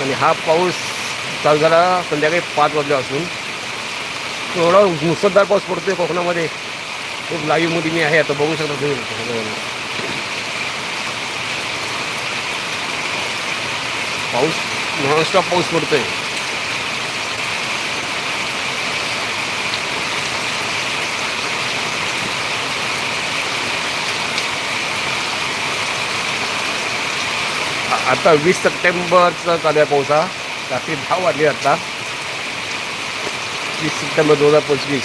आणि हा पाऊस चालू झाला संध्याकाळी पाच वाजल्यापासून. एवढा मुसळधार पाऊस पडतोय कोकणामध्ये. खूप लाईव्हमध्ये मी आहे आता बघू शकता तुम्ही. पाऊस नॉनस्टॉप पाऊस पडतोय. आहे आता वीस सप्टेंबरचा चालू आहे पाऊस हा. रात्री दहा वाजले आता. वीस सप्टेंबर दोन हजार पंचवीस.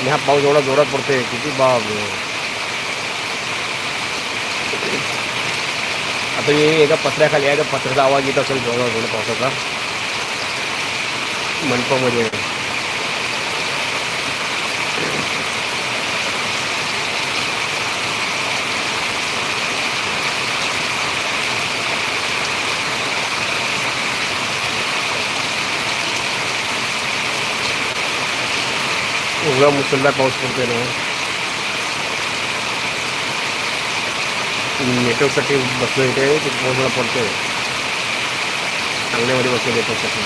आणि हा पाऊस एवढा जोरात पडतोय किती बाब आता मी एका पत्र्याखाली आहे त्या पत्र्याचा आवाज येत असेल जोरात थोडा पावसाचा. मंडपामध्ये. एवढा मुसळधार पाऊस पडतोय ना. नेटवर्कसाठी बसलो इथे ते पाऊस मला पडतोय चांगल्यामध्ये बसलो नेटवर्कसाठी